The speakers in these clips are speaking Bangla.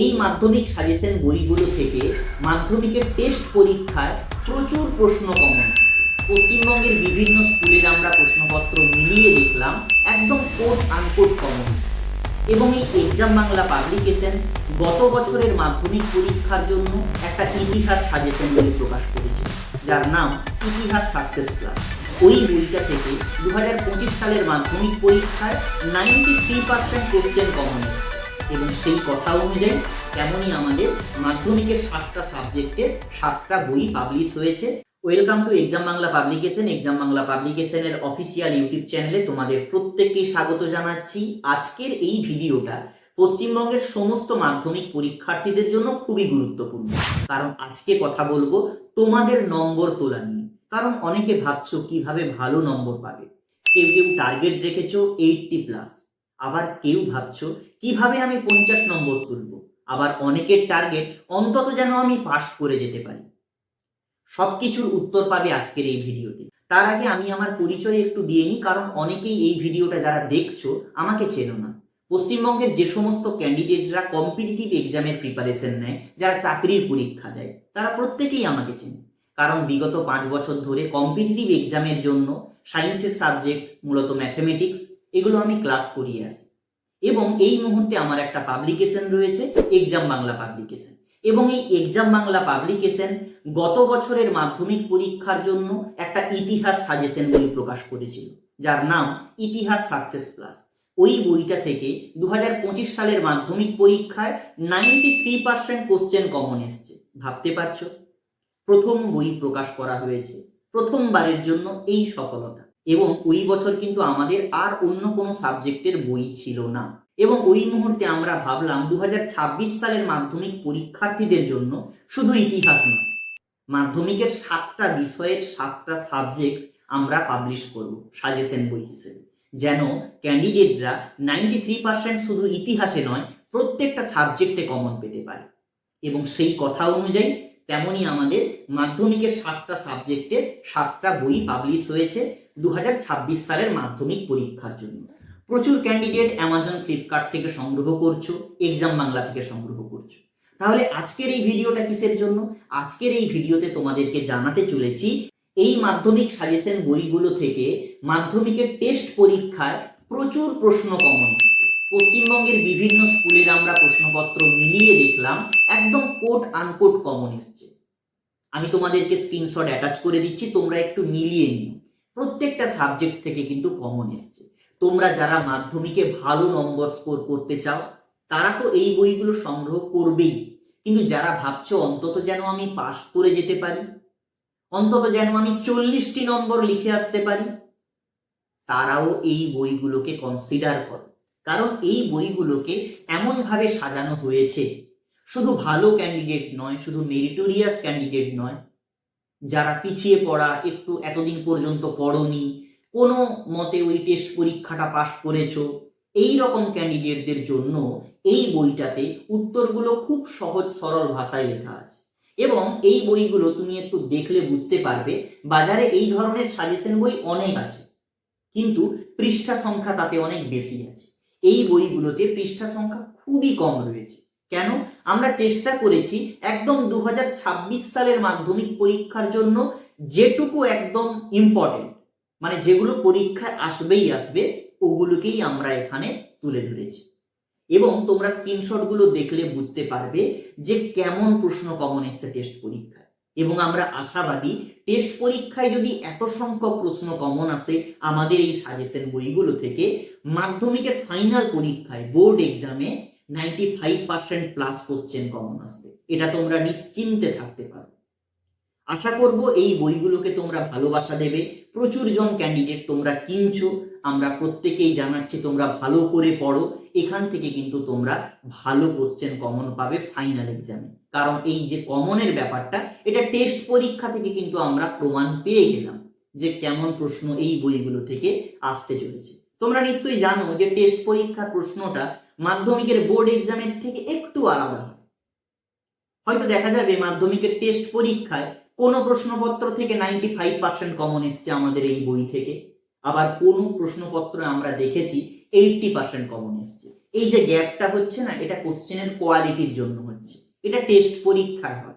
এই মাধ্যমিক সাজেশন বইগুলো থেকে মাধ্যমিকের টেস্ট পরীক্ষায় প্রচুর প্রশ্ন কমন পশ্চিমবঙ্গের বিভিন্ন স্কুলের আমরা প্রশ্নপত্র মিলিয়ে দেখলাম, একদম কোট আনকোট কমন এবং এই এক্সাম বাংলা পাবলিকেশন গত বছরের মাধ্যমিক পরীক্ষার জন্য একটা ইতিহাস সাজেশন বই প্রকাশ করেছে, যার নাম ইতিহাস সাকসেস প্লাস ওই বইটা থেকে দু হাজার পঁচিশ সালের মাধ্যমিক পরীক্ষায় ninety three percent question common এসেছে এবং সেই কথা অনুযায়ী তেমনই আমাদের মাধ্যমিকের সাতটা সাবজেক্টের সাতটা বই পাবলিশ হয়েছে। Welcome to exam Bangla publication exam Bangla পাবলিকেশনের official YouTube চ্যানেলে তোমাদের প্রত্যেককেই স্বাগত জানাচ্ছি। আজকের এই ভিডিওটা পশ্চিমবঙ্গের সমস্ত মাধ্যমিক পরীক্ষার্থীদের জন্য খুবই গুরুত্বপূর্ণ। কারণ আজকে কথা বলব তোমাদের নম্বর তোলা নিয়ে। কারণ অনেকে ভাবছ কীভাবে ভালো নম্বর পাবে? কেউ কেউ টার্গেট রেখেছো এইটটি প্লাস আবার কেউ ভাবছ, কীভাবে আমি পঞ্চাশ নম্বর তুলব? আবার অনেকের টার্গেট অন্তত যেন আমি পাশ করে যেতে পারি। সবকিছুর উত্তর পাবে আজকের এই ভিডিওতে। তার আগে আমি আমার পরিচয় একটু দিয়ে নিই, কারণ অনেকেই এই ভিডিওটা যারা দেখছ, আমাকে চেনো না। পশ্চিমবঙ্গের যে সমস্ত ক্যান্ডিডেটরা কম্পিটিটিভ এক্সামের প্রিপারেশন নেয়, যারা চাকরির পরীক্ষা দেয়, তারা প্রত্যেকেই আমাকে চেনে। কারণ বিগত পাঁচ বছর ধরে কম্পিটিটিভ এক্সামের জন্য সায়েন্সের সাবজেক্ট মূলত ম্যাথমেটিক্স এগুলো আমি ক্লাস করিয়ে আসি। এবং এই মুহূর্তে আমার একটা পাবলিকেশন রয়েছে এক্সাম বাংলা পাবলিকেশন এবং এই এক্সাম বাংলা পাবলিকেশন গত বছরের মাধ্যমিক পরীক্ষার জন্য একটা ইতিহাস সাজেশন বই প্রকাশ করেছিল, যার নাম ইতিহাস সাকসেস প্লাস ওই বইটা থেকে দু হাজার পঁচিশ সালের মাধ্যমিক পরীক্ষায় ninety three percent question common এসছে। ভাবতে পারছ? প্রথম বই প্রকাশ করা হয়েছে। প্রথমবারের জন্য এই সফলতা। এবং ওই বছর কিন্তু আমাদের আর অন্য কোনো সাবজেক্টের বই ছিল না। এবং ওই মুহূর্তে আমরা ভাবলাম দু হাজার ছাব্বিশ সালের মাধ্যমিক পরীক্ষার্থীদের জন্য শুধু ইতিহাস নয়, মাধ্যমিকের সাতটা বিষয়ের সাতটা সাবজেক্ট আমরা পাবলিশ করব সাজেশন বই হিসেবে। যেন ক্যান্ডিডেটরা নাইনটি থ্রি পার্সেন্ট শুধু ইতিহাসে নয়, প্রত্যেকটা সাবজেক্টে কমন পেতে পারে। এবং সেই কথা অনুযায়ী তেমনই আমাদের মাধ্যমিকের সাতটা সাবজেক্টের সাতটা বই পাবলিশ হয়েছে। দু হাজার ছাব্বিশ সালের মাধ্যমিক পরীক্ষার জন্য। প্রচুর ক্যান্ডিডেট অ্যামাজন ফ্লিপকার্ট থেকে সংগ্রহ করছ এক্সাম বাংলা থেকে সংগ্রহ করছ। তাহলে আজকের এই ভিডিওটা কিসের জন্য? আজকের এই ভিডিওতে তোমাদেরকে জানাতে চলেছি, এই মাধ্যমিক সাজেশন বইগুলো থেকে মাধ্যমিকের টেস্ট পরীক্ষায় প্রচুর প্রশ্ন কমন পশ্চিমবঙ্গের বিভিন্ন স্কুলের আমরা প্রশ্নপত্র মিলিয়ে দেখলাম, একদম কোট আনকোট কমন এসছে। আমি তোমাদেরকে স্ক্রিনশট অ্যাটাচ করে দিচ্ছি, তোমরা একটু মিলিয়ে নিও। প্রত্যেকটা সাবজেক্ট থেকে কিন্তু কমন এসছে। তোমরা যারা মাধ্যমিকে ভালো নম্বর স্কোর করতে চাও, তারা তো এই বইগুলো সংগ্রহ করবেই। কিন্তু যারা ভাবছ অন্তত যেন আমি পাশ করে যেতে পারি, অন্তত যেন আমি চল্লিশটি নম্বর লিখে আসতে পারি, তারাও এই বইগুলোকে কনসিডার করো। কারণ এই বইগুলোকে এমনভাবে সাজানো হয়েছে, শুধু ভালো ক্যান্ডিডেট নয়, শুধু মেরিটোরিয়াস ক্যান্ডিডেট নয় যারা পিছিয়ে পড়া, একটু এতদিন পর্যন্ত পড়নি, কোনো মতে ওই টেস্ট পরীক্ষাটা পাশ করেছ, এই রকম ক্যান্ডিডেটদের জন্য এই বইটাতে উত্তরগুলো খুব সহজ, সরল ভাষায় লেখা আছে। এবং এই বইগুলো তুমি একটু দেখলে বুঝতে পারবে, বাজারে এই ধরনের সাজেশন বই অনেক আছে, কিন্তু পৃষ্ঠা সংখ্যা তাতে অনেক বেশি আছে। এই বইগুলোতে পৃষ্ঠা সংখ্যা খুবই কম রয়েছে। কেন? আমরা চেষ্টা করেছি একদম দু হাজার ছাব্বিশ সালের মাধ্যমিক পরীক্ষার জন্য যেটুকু একদম ইম্পর্টেন্ট মানে যেগুলো পরীক্ষায় আসবেই আসবে, ওগুলোকেই আমরা এখানে তুলে ধরেছি। এবং তোমরা স্ক্রিনশটগুলো দেখলে বুঝতে পারবে যে কেমন প্রশ্ন কমন এসছে টেস্ট পরীক্ষায়। এবং আমরা আশাবাদী টেস্ট পরীক্ষায় যদি এত সংখ্যক প্রশ্ন কমন আসে, আমাদের এই সাজেশন বইগুলো থেকে মাধ্যমিকের ফাইনাল পরীক্ষায় বোর্ড এক্সামে ninety five percent plus question common আসবে। এটা তোমরা নিশ্চিন্তে থাকতে পারো। আশা করব এই বইগুলোকে তোমরা ভালোবাসা দেবে। প্রচুর জন ক্যান্ডিডেট তোমরা কিনছো। আমরা প্রত্যেকেই জানাচ্ছি তোমরা ভালো করে পড়ো। এখান থেকে কিন্তু তোমরা ভালো কোশ্চেন কমন পাবে ফাইনাল এক্সামে কারণ এই যে কমনের ব্যাপারটা, এটা টেস্ট পরীক্ষা থেকে কিন্তু আমরা প্রমাণ পেয়ে গেলাম যে কেমন প্রশ্ন এই বইগুলো থেকে আসতে চলেছে। তোমরা নিশ্চয়ই জানো যে টেস্ট পরীক্ষার প্রশ্নটা মাধ্যমিকের বোর্ড এক্সামের থেকে একটু আলাদা। হয়তো দেখা যাবে মাধ্যমিকের টেস্ট পরীক্ষায় কোনো প্রশ্নপত্র থেকে নাইনটি ফাইভ পার্সেন্ট কমন এসছে আমাদের এই বই থেকে। আবার কোনো প্রশ্নপত্র আমরা দেখেছি এইটটি পার্সেন্ট কমন এসছে। এই যে গ্যাপটা হচ্ছে না, এটা কোশ্চেনের কোয়ালিটির জন্য হচ্ছে। এটা টেস্ট পরীক্ষায় হয়।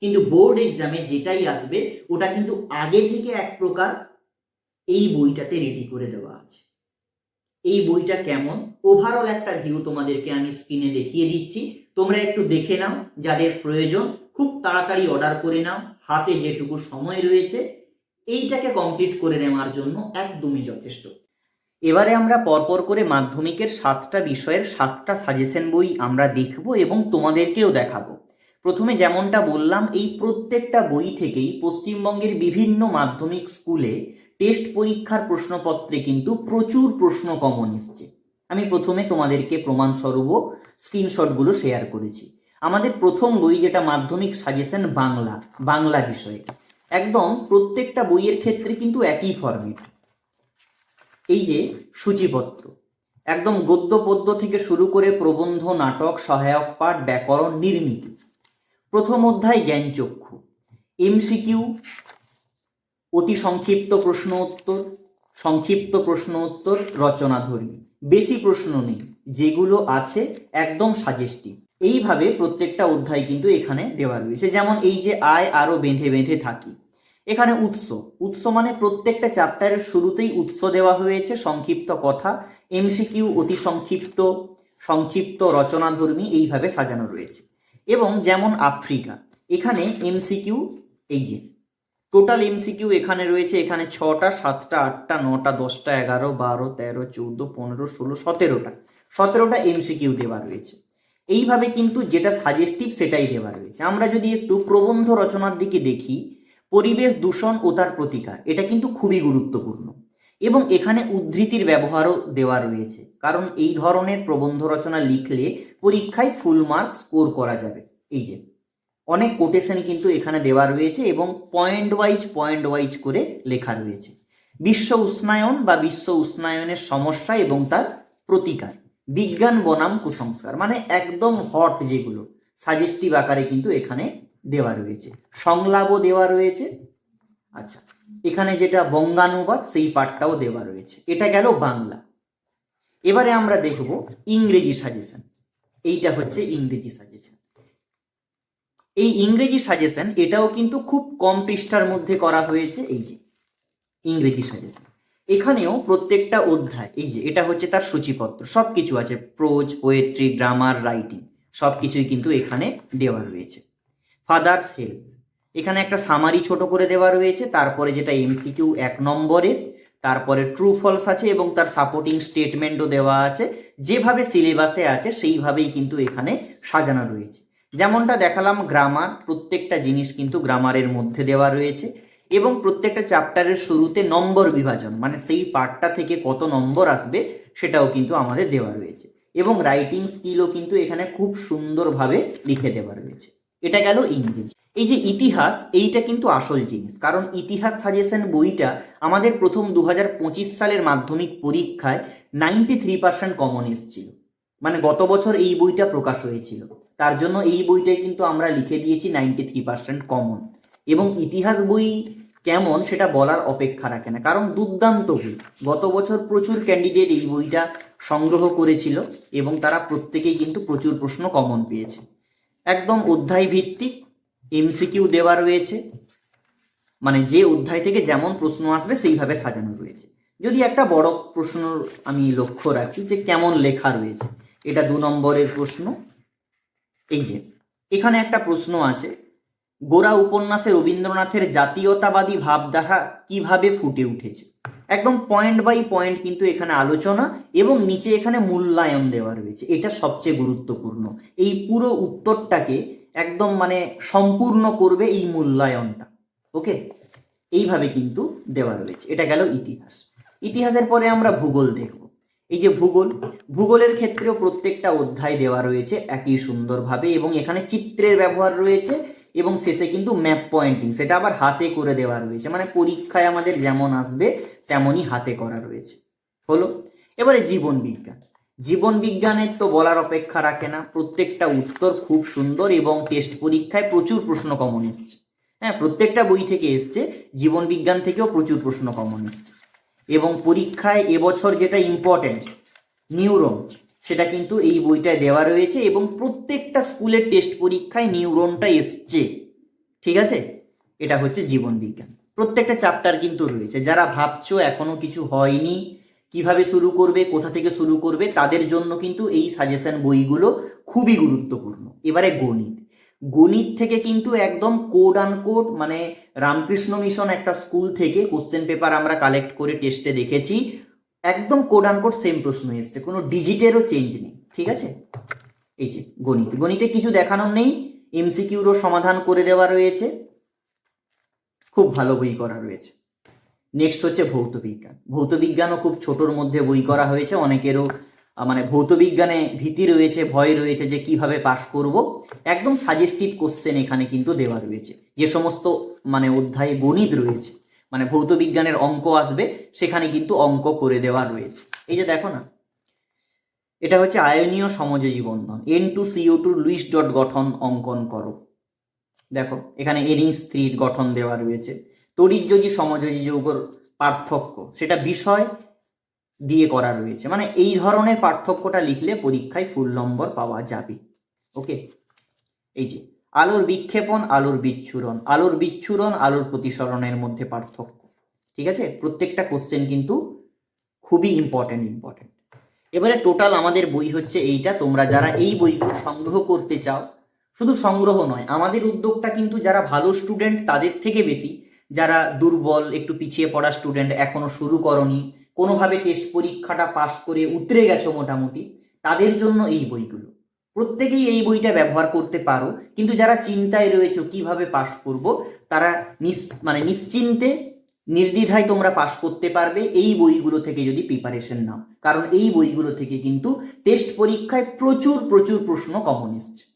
কিন্তু বোর্ড এক্সামে যেটাই আসবে, ওটা কিন্তু আগে থেকে এক প্রকার এই বইটাতে রেডি করে দেওয়া আছে। এই বইটা কেমন? ওভারঅল একটা ভিউ তোমাদেরকে আমি স্ক্রিনে দেখিয়ে দিচ্ছি। তোমরা একটু দেখে নাও, যাদের প্রয়োজন, খুব তাড়াতাড়ি অর্ডার করে নাও, হাতে যেটুকু সময় রয়েছে, এইটাকে কমপ্লিট করে নেওয়ার জন্য একদমই যথেষ্ট। এবারে আমরা পরপর করে মাধ্যমিকের সাতটা বিষয়ের সাতটা সাজেশন বই আমরা দেখব এবং তোমাদেরকেও দেখাবো। প্রথমে যেমনটা বললাম, এই প্রত্যেকটা বই থেকেই পশ্চিমবঙ্গের বিভিন্ন মাধ্যমিক স্কুলে টেস্ট পরীক্ষার প্রশ্নপত্রে কিন্তু প্রচুর প্রশ্ন কমন এসছে। আমি প্রথমে তোমাদেরকে প্রমাণস্বরূপ স্ক্রিনশটগুলো শেয়ার করেছি। আমাদের প্রথম বই যেটা মাধ্যমিক সাজেশন বাংলা বাংলা বিষয়ে। একদম প্রত্যেকটা বইয়ের ক্ষেত্রে কিন্তু একই ফর্মেট এই যে সূচিপত্র। একদম গদ্য পদ্য থেকে শুরু করে প্রবন্ধ, নাটক, সহায়ক পাঠ, ব্যাকরণ, নির্মিতি। প্রথম অধ্যায় জ্ঞানচক্ষু। এমসিকিউ অতি সংক্ষিপ্ত প্রশ্ন উত্তর, সংক্ষিপ্ত প্রশ্ন উত্তর রচনাধর্মী বেশি প্রশ্ন নেই, যেগুলো আছে একদম সাজেস্টিভ এইভাবে প্রত্যেকটা অধ্যায় কিন্তু এখানে দেওয়া রয়েছে। যেমন এই যে আয় আরও বেঁধে বেঁধে থাকি। এখানে উৎস। উৎস মানে প্রত্যেকটা চ্যাপ্টারের শুরুতেই উৎস দেওয়া হয়েছে, সংক্ষিপ্ত কথা। এমসিকিউ অতি সংক্ষিপ্ত সংক্ষিপ্ত রচনাধর্মী এইভাবে সাজানো রয়েছে। এবং যেমন আফ্রিকা, এখানে এমসিকিউ এই যে টোটাল এমসিকিউ এখানে রয়েছে, এখানে ছটা, সাতটা, আটটা, নটা, দশটা, এগারো, বারো, তেরো, চৌদ্দ, পনেরো, ষোলো, সতেরোটা সতেরোটা এমসিকিউ দেওয়া রয়েছে। এইভাবে কিন্তু যেটা সাজেস্টিভ সেটাই দেওয়া রয়েছে। আমরা যদি একটু প্রবন্ধ রচনার দিকে দেখি, পরিবেশ দূষণ ও তার প্রতিকার, এটা কিন্তু খুবই গুরুত্বপূর্ণ। এবং এখানে উদ্ধৃতির ব্যবহারও দেওয়া রয়েছে। কারণ এই ধরনের প্রবন্ধ রচনা লিখলে পরীক্ষায় ফুল মার্ক স্কোর করা যাবে। এই যে, অনেক কোটেশন কিন্তু এখানে দেওয়া রয়েছে এবং পয়েন্ট ওয়াইজ পয়েন্ট ওয়াইজ করে লেখা রয়েছে। বিশ্ব উষ্ণায়ন বা বিশ্ব উষ্ণায়নের সমস্যা এবং তার প্রতিকার। বিজ্ঞান বনাম কুসংস্কার মানে একদম হট যেগুলো সাজেস্টিভ আকারে কিন্তু এখানে দেওয়া রয়েছে। সংলাপও দেওয়া রয়েছে। আচ্ছা এখানে যেটা বঙ্গানুবাদ, সেই পাঠটাও দেওয়া রয়েছে। এটা গেল বাংলা। এবারে আমরা দেখব ইংরেজি সাজেশন এইটা হচ্ছে ইংরেজি সাজেশন এই ইংরেজি সাজেশন এটাও কিন্তু খুব কম পৃষ্ঠার মধ্যে করা হয়েছে। এই যে, ইংরেজি সাজেশন এখানেও প্রত্যেকটা অধ্যায়, এই যে, এটা হচ্ছে তার সূচিপত্র। সব কিছু আছে প্রোজ পোয়েট্রি গ্রামার রাইটিং সব কিছুই কিন্তু এখানে দেওয়া রয়েছে। ফাদার্স হেল্প এখানে একটা সামারি ছোট করে দেওয়া রয়েছে, তারপরে যেটা এমসিকিউ এক নম্বরের, তারপরে ট্রু ফলস আছে এবং তার সাপোর্টিং স্টেটমেন্টও দেওয়া আছে। যেভাবে সিলেবাসে আছে, সেইভাবেই কিন্তু এখানে সাজানো রয়েছে। যেমনটা দেখালাম গ্রামার প্রত্যেকটা জিনিস কিন্তু গ্রামারের মধ্যে দেওয়া রয়েছে এবং প্রত্যেকটা চ্যাপ্টারের শুরুতে নম্বর বিভাজন মানে সেই পার্টটা থেকে কত নম্বর আসবে, সেটাও কিন্তু আমাদের দেওয়া রয়েছে। এবং রাইটিং স্কিলও কিন্তু এখানে খুব সুন্দরভাবে লিখে দেওয়া রয়েছে। এটা গেল ইংরেজি। এই যে ইতিহাস, এইটা কিন্তু আসল জিনিস। কারণ ইতিহাস সাজেশন বইটা আমাদের প্রথম দু হাজার পঁচিশ সালের মাধ্যমিক পরীক্ষায় নাইনটি থ্রি পার্সেন্ট কমন এসেছিল মানে গত বছর এই বইটা প্রকাশ হয়েছিল। তার জন্য এই বইটাই কিন্তু আমরা লিখে দিয়েছি নাইনটি থ্রি পার্সেন্ট কমন এবং ইতিহাস বই কেমন সেটা বলার অপেক্ষা রাখে না। কারণ দুর্দান্ত বই। গত বছর প্রচুর ক্যান্ডিডেট এই বইটা সংগ্রহ করেছিল এবং তারা প্রত্যেকেই কিন্তু প্রচুর প্রশ্ন কমন পেয়েছে। একদম অধ্যায় ভিত্তিক এমসিকিউ দেওয়া রয়েছে। মানে যে অধ্যায় থেকে যেমন প্রশ্ন আসবে, সেইভাবে সাজানো রয়েছে। যদি একটা বড় প্রশ্ন আমি লক্ষ্য রাখি যে কেমন লেখা রয়েছে, এটা দু নম্বরের প্রশ্ন। এই যে, এখানে একটা প্রশ্ন আছে, গোরা উপন্যাসে রবীন্দ্রনাথের জাতীয়তাবাদী ভাবধারা কীভাবে ফুটে উঠেছে? একদম পয়েন্ট বাই পয়েন্ট কিন্তু এখানে আলোচনা এবং নিচে এখানে মূল্যায়ন দেওয়া রয়েছে। এটা সবচেয়ে গুরুত্বপূর্ণ। এই পুরো উত্তরটাকে একদম মানে সম্পূর্ণ করবে এই মূল্যায়নটা। ওকে? এইভাবে কিন্তু দেওয়া রয়েছে। এটা গেল ইতিহাস। ইতিহাসের পরে আমরা ভূগোল দেখব। এই যে ভূগোল, ভূগোলের ক্ষেত্রেও প্রত্যেকটা অধ্যায় দেওয়া রয়েছে একই সুন্দরভাবে এবং এখানে চিত্রের ব্যবহার রয়েছে এবং শেষে কিন্তু ম্যাপ পয়েন্টিং, সেটা আবার হাতে করে দেওয়া রয়েছে। মানে পরীক্ষায় আমাদের যেমন আসবে, তেমনই হাতে করা রয়েছে। হলো? এবারে জীবন বিজ্ঞান। জীবন বিজ্ঞানের তো বলার অপেক্ষা রাখে না। প্রত্যেকটা উত্তর খুব সুন্দর এবং টেস্ট পরীক্ষায় প্রচুর প্রশ্ন কমন এসছে। হ্যাঁ প্রত্যেকটা বই থেকে এসছে, জীবন বিজ্ঞান থেকেও প্রচুর প্রশ্ন কমন এসছে। এবং পরীক্ষায় এবছর যেটা ইম্পর্টেন্ট নিউরন সেটা কিন্তু এই বইটায় দেওয়া রয়েছে এবং প্রত্যেকটা স্কুলের টেস্ট পরীক্ষায় নিউরনটা এসছে। ঠিক আছে? এটা হচ্ছে জীবন বিজ্ঞান। প্রত্যেকটা চ্যাপ্টার কিন্তু রয়েছে। যারা ভাবছ এখনও কিছু হয়নি কীভাবে শুরু করবে, কোথা থেকে শুরু করবে, তাদের জন্য কিন্তু এই সাজেশন বইগুলো খুবই গুরুত্বপূর্ণ। এবারে গণিত। গণিত থেকে কিন্তু একদম কোড আন আনকোড মানে রামকৃষ্ণ মিশন একটা স্কুল থেকে কোশ্চেন পেপার আমরা কালেক্ট করে টেস্টে দেখেছি, একদম কোড আন আনকোড সেম প্রশ্ন এসছে, কোনো ডিজিটেরও চেঞ্জ নেই, ঠিক আছে? এই যে গণিত। গণিতে কিছু দেখানোর নেই এমসিকিউরও সমাধান করে দেওয়া রয়েছে, খুব ভালো বই করা রয়েছে। নেক্সট হচ্ছে ভৌত বিজ্ঞান। ভৌত বিজ্ঞানও খুব ছোটোর মধ্যে বই করা হয়েছে, অনেকেরও মানে ভৌত বিজ্ঞানে ভীতি রয়েছে, ভয় রয়েছে যে কীভাবে পাশ করব। একদম সাজেস্টিভ কোশ্চেন এখানে কিন্তু দেওয়া রয়েছে। যে সমস্ত মানে অধ্যায়ে গণিত রয়েছে মানে ভৌত বিজ্ঞানের অঙ্ক আসবে, সেখানে কিন্তু অঙ্ক করে দেওয়া রয়েছে। এই যে দেখো না, এটা হচ্ছে আয়নীয় সমযোজী বন্ধন N two CO two Lewis dot গঠন অঙ্কন করো। দেখো, এখানে এরিং স্ত্রীর গঠন দেওয়া রয়েছে। তড়িৎযোজী সমযোজী যৌগর পার্থক্য, সেটা বিষয় দিয়ে করা রয়েছে। মানে এই ধরনের পার্থক্যটা লিখলে পরীক্ষায় ফুল নম্বর পাওয়া যাবে। ওকে? এই যে, আলোর বিক্ষেপণ, আলোর বিচ্ছুরণ। আলোর বিচ্ছুরণ, আলোর প্রতিসরণের মধ্যে পার্থক্য। ঠিক আছে? প্রত্যেকটা কোশ্চেন কিন্তু খুবই ইম্পর্টেন্ট ইম্পর্টেন্ট এবারে টোটাল আমাদের বই হচ্ছে এইটা। তোমরা যারা এই বইগুলো সংগ্রহ করতে চাও, শুধু সংগ্রহ নয়, আমাদের উদ্যোগটা কিন্তু যারা ভালো স্টুডেন্ট তাদের থেকে বেশি যারা দুর্বল, একটু পিছিয়ে পড়া স্টুডেন্ট এখনও শুরু করনি, কোনোভাবে টেস্ট পরীক্ষাটা পাশ করে উতরে গেছো মোটামুটি, তাদের জন্য এই বইগুলো। প্রত্যেকেই এই বইটা ব্যবহার করতে পারো, কিন্তু যারা চিন্তায় রয়েছে কীভাবে পাশ করব, তারা নিস মানে নিশ্চিন্তে, নির্দ্বিধায় তোমরা পাশ করতে পারবে এই বইগুলো থেকে যদি প্রিপারেশন নাও। কারণ এই বইগুলো থেকে কিন্তু টেস্ট পরীক্ষায় প্রচুর প্রচুর প্রশ্ন কমন এসছে।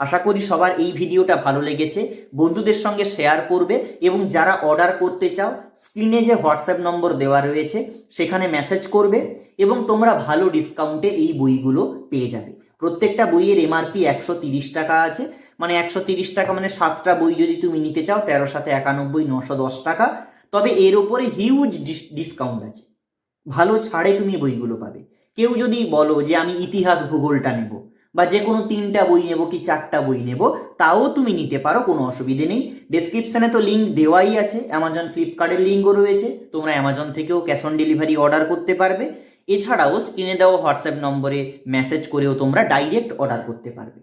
আশা করি সবার এই ভিডিওটা ভালো লেগেছে। বন্ধুদের সঙ্গে শেয়ার করবে এবং যারা অর্ডার করতে চাও স্ক্রিনে যে হোয়াটসঅ্যাপ নম্বর দেওয়া রয়েছে, সেখানে মেসেজ করবে এবং তোমরা ভালো ডিসকাউন্টে এই বইগুলো পেয়ে যাবে। প্রত্যেকটা বইয়ের এমআরপি একশো তিরিশ টাকা আছে। মানে একশো তিরিশ টাকা মানে সাতটা বই যদি তুমি নিতে চাও তেরো সাথে একানব্বই, নশো দশ টাকা। তবে এর ওপরে হিউজ ডিসকাউন্ট আছে। ভালো ছাড়ে তুমি বইগুলো পাবে। কেউ যদি বলো যে আমি ইতিহাস ভূগোলটা নেব বা যে কোনো তিনটা বই নেব কি চারটা বই নেব, তাও তুমি নিতে পারো, কোনো অসুবিধে নেই। ডিসক্রিপশানে তো লিঙ্ক দেওয়াই আছে অ্যামাজন ফ্লিপকার্টের লিঙ্কও রয়েছে, তোমরা অ্যামাজন থেকেও ক্যাশ অন ডেলিভারি অর্ডার করতে পারবে। এছাড়াও স্ক্রিনে দেওয়া হোয়াটসঅ্যাপ নম্বরে মেসেজ করেও তোমরা ডাইরেক্ট অর্ডার করতে পারবে।